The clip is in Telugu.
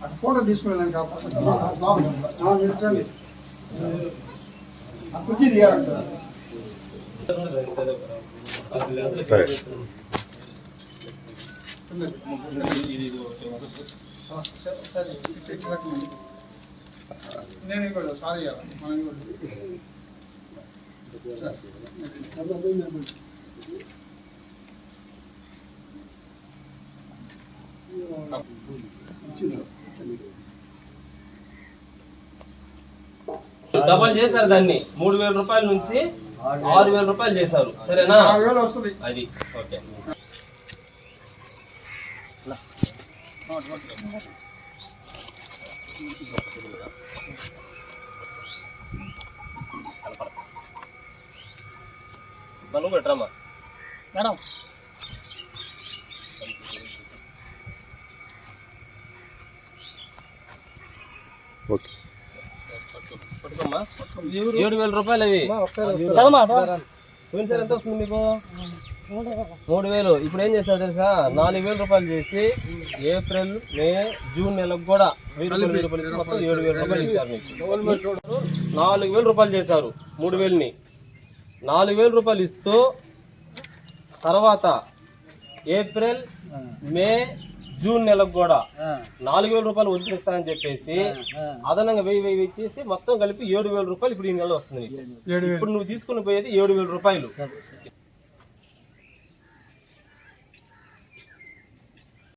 అటు ఫోటో తీసుకునేదానికి కావాలి కుర్చీ దిగారంట సరే నేను కూడా సారీ మనం కూడా. డబల్ చేశారు దాన్ని. మూడు వేల రూపాయల నుంచి ఆరు వేల రూపాయలు చేశారు. సరేనా? వస్తుంది. అది. ఓకే. మనం పెట్టరమ్మా మేడం. ఓకే. ఏడు వేల రూపాయలు అవి. ఎంత వస్తుంది మీకు? మూడు వేలు ఇప్పుడు ఏం చేస్తారు తెలుసా? నాలుగు వేల రూపాయలు చేసి ఏప్రిల్ మే జూన్ నెలకు కూడా వెయ్యి రూపాయలు వెయ్యి రూపాయలు ఇచ్చి మొత్తం ఏడు వేల రూపాయలు ఇచ్చారు మీకు. నాలుగు వేల రూపాయలు చేశారు మూడు వేలని నాలుగు వేల రూపాయలు ఇస్తూ తర్వాత ఏప్రిల్ మే జూన్ నెలకు కూడా నాలుగు వేల రూపాయలు వదిలిస్తానని చెప్పేసి అదనంగా వెయ్యి వెయ్యి ఇచ్చేసి మొత్తం కలిపి ఏడు వేల రూపాయలు ఇప్పుడు ఈ నెల వస్తుంది ఇప్పుడు నువ్వు తీసుకుని పోయేది ఏడు వేల రూపాయలు